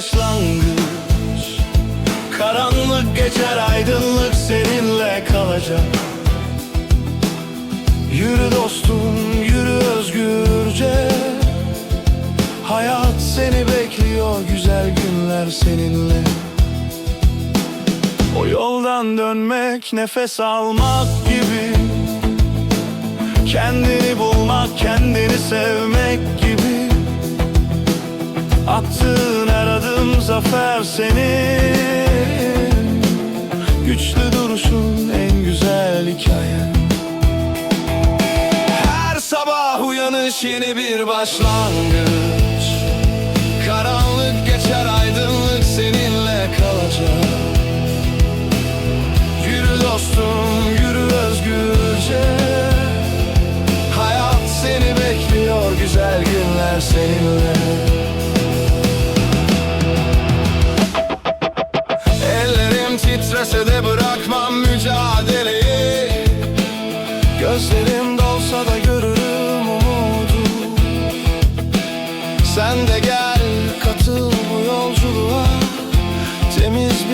başlangıç Karanlık geçer aydınlık seninle kalacak. Yürü dostum yürü özgürce. Hayat seni bekliyor güzel günler seninle. O yoldan dönmek nefes almak gibi. Kendini bulmak kendini sevmek gibi. Attığın zafer senin. Güçlü duruşun en güzel hikayen Her sabah uyanış yeni bir başlangıç. Karanlık geçer aydınlık seninle kalacak. Yürü dostum yürü özgürce. Hayat seni bekliyor güzel günler seninle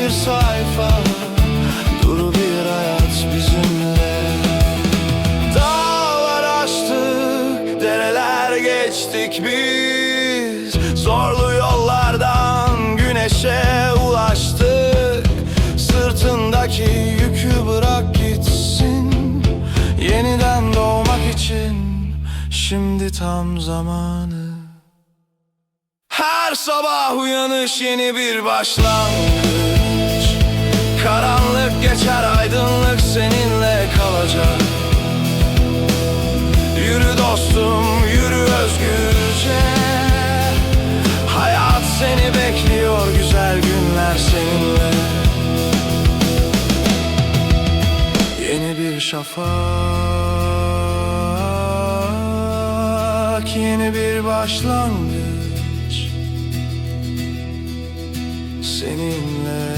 bir sayfa. Duru bir hayat bizimle. Dağlar aştık Dereler geçtik biz. Zorlu yollardan Güneşe ulaştık. Sırtındaki yükü bırak gitsin. Yeniden doğmak için Şimdi tam zamanı. Her sabah uyanış yeni bir başlangıç şafak Yeni bir başlangıç. Seninle.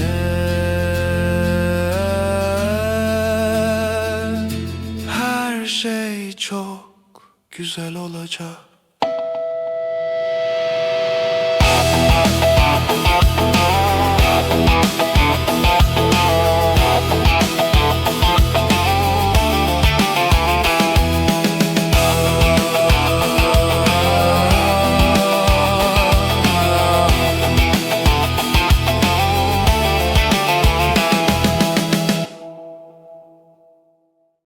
Her şey çok güzel olacak